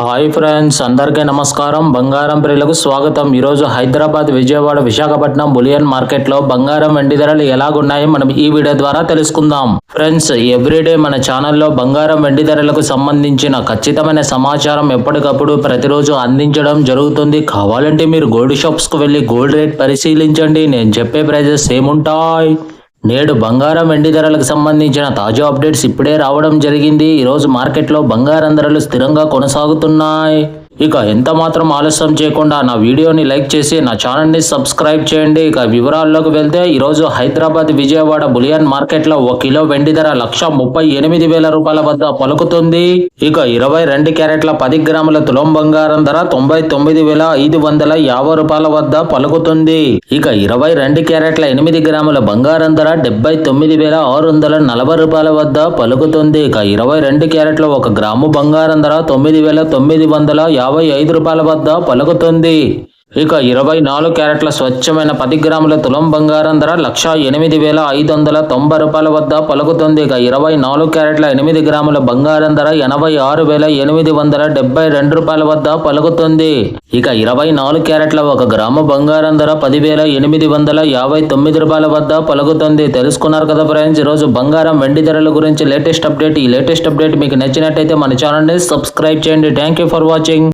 Hi friends అందరికీ నమస్కారం. బంగారం ప్రియులకు స్వాగతం. ఈరోజు హైదరాబాద్ విజయవాడ విశాఖపట్నం బులియన్ మార్కెట్లో బంగారం వెండి ధరలు ఎలాగున్నాయో మనం ఈ వీడియో ద్వారా తెలుసుకుందాం. ఫ్రెండ్స్ ఎవ్రీడే మన ఛానల్లో బంగారం వెండి ధరలకు సంబంధించిన ఖచ్చితమైన సమాచారం ఎప్పటికప్పుడు ప్రతిరోజు అందించడం జరుగుతుంది. కావాలంటే మీరు గోల్డ్ షాప్స్కు వెళ్ళి గోల్డ్ రేట్ పరిశీలించండి. నేను చెప్పే ప్రైజెస్ ఏముంటాయి నేడు బంగారం వెండి ధరలకు సంబంధించిన తాజా అప్డేట్స్ ఇప్పుడే రావడం జరిగింది. ఈరోజు మార్కెట్లో బంగారం ధరలు స్థిరంగా కొనసాగుతున్నాయి. ఇక ఎంత మాత్రం ఆలస్యం చేయకుండా నా వీడియోని లైక్ చేసి నా ఛానల్ని సబ్స్క్రైబ్ చేయండి. ఇక వివరాల్లోకి వెళ్తే ఈరోజు హైదరాబాద్ విజయవాడ బులియన్ మార్కెట్లో ఒక కిలో వెండి ధర లక్ష ముప్పై ఎనిమిది వేల రూపాయల వద్ద పలుకుతుంది. ఇక ఇరవై రెండు క్యారెట్ల పది గ్రాముల తులం బంగారం ధర తొంభై తొమ్మిది వేల ఐదు వందల యాభై రూపాయల వద్ద పలుకుతుంది. ఇక ఇరవై రెండు క్యారెట్ల ఎనిమిది గ్రాముల బంగారం ధర డెబ్బై తొమ్మిది వేల ఆరు వందల నలభై రూపాయల వద్ద పలుకుతుంది. ఇక ఇరవై రెండు క్యారెట్ల ఒక గ్రాము బంగారం ధర తొమ్మిది వేల తొమ్మిది వందల యాభై ఐదు రూపాయల వద్ద పలుకుతుంది. ఇక ఇరవై నాలుగు క్యారెట్ల స్వచ్ఛమైన పది గ్రాముల తులం బంగారం ధర లక్ష ఎనిమిది వేల ఐదు వందల తొంభై రూపాయల వద్ద పలుకుతుంది. ఇక ఇరవై నాలుగు క్యారెట్ల ఎనిమిది గ్రాముల బంగారం ధర ఎనభై ఆరు వేల ఎనిమిది వందల డెబ్బై రెండు రూపాయల వద్ద పలుకుతుంది. ఇక ఇరవై నాలుగు క్యారెట్ల ఒక గ్రాము బంగారం ధర పదివేల ఎనిమిది వందల యాభై తొమ్మిది రూపాయల వద్ద పలుకుతుంది. తెలుసుకున్నారు కదా ఫ్రెండ్స్ ఈరోజు బంగారం వెండి ధరల గురించి లేటెస్ట్ అప్డేట్. ఈ లేటెస్ట్ అప్డేట్ మీకు నచ్చినట్టయితే మన ఛానల్ని సబ్స్క్రైబ్ చేయండి. Thank you for watching.